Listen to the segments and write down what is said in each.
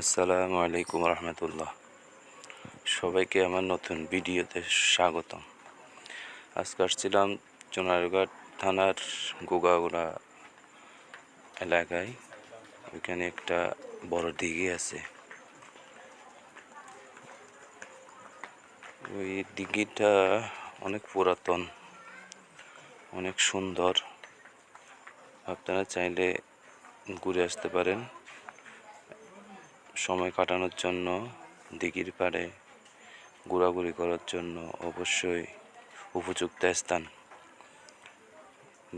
আসসালামু আলাইকুম রহমতুল্লাহ। সবাইকে আমার নতুন ভিডিওতে স্বাগতম। আজকে আসছিলাম চুনারঘাট থানার গোগাগুড়া এলাকায়। ওইখানে একটা বড় দিঘি আছে। ওই দিঘিটা অনেক পুরাতন, অনেক সুন্দর। আপনারা চাইলে ঘুরে আসতে পারেন। সময় কাটানোর জন্য, দিঘির পাড়ে ঘোরাঘুরি করার জন্য অবশ্যই উপযুক্ত স্থান।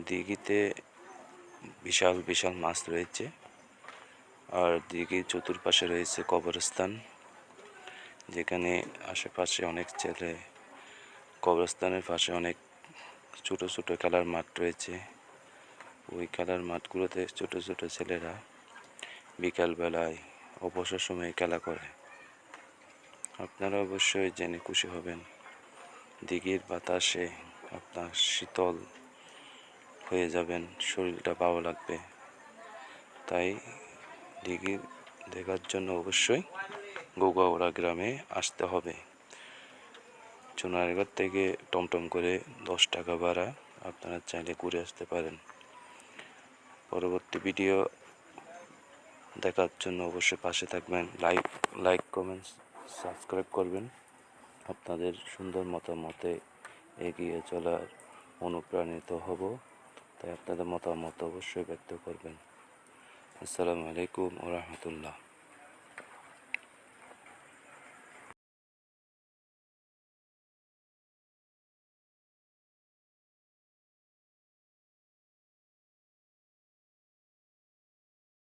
দিঘিতে বিশাল বিশাল মাছ রয়েছে। আর দিঘির চতুর্পাশে রয়েছে কবরস্থান, যেখানে আশেপাশে অনেক ছেলে, কবরস্থানের পাশে অনেক ছোট ছোট খেলার মাঠ রয়েছে। ওই খেলার মাঠগুলোতে ছোট ছোট ছেলেরা বিকালবেলায় অবসর সময়ে খেলা করে। আপনারা অবশ্যই জেনে খুশি হবেন, দিঘির বাতাসে আপনার শীতল হয়ে যাবেন, শরীরটা ভালো লাগবে। তাই দিঘি দেখার জন্য অবশ্যই গোগাওড়া গ্রামে আসতে হবে। চুনারঘাট থেকে টমটম করে দশ টাকা ভাড়া আপনারা চাইলে ঘুরে আসতে পারেন। পরবর্তী ভিডিও দেখার জন্য অবশ্যই পাশে থাকবেন। লাইক লাইক কমেন্ট সাবস্ক্রাইব করবেন। আপনাদের সুন্দর মতামতে এগিয়ে চলার অনুপ্রাণিত হব। তাই আপনাদের মতামত অবশ্যই ব্যক্ত করবেন। আসসালামু আলাইকুম ও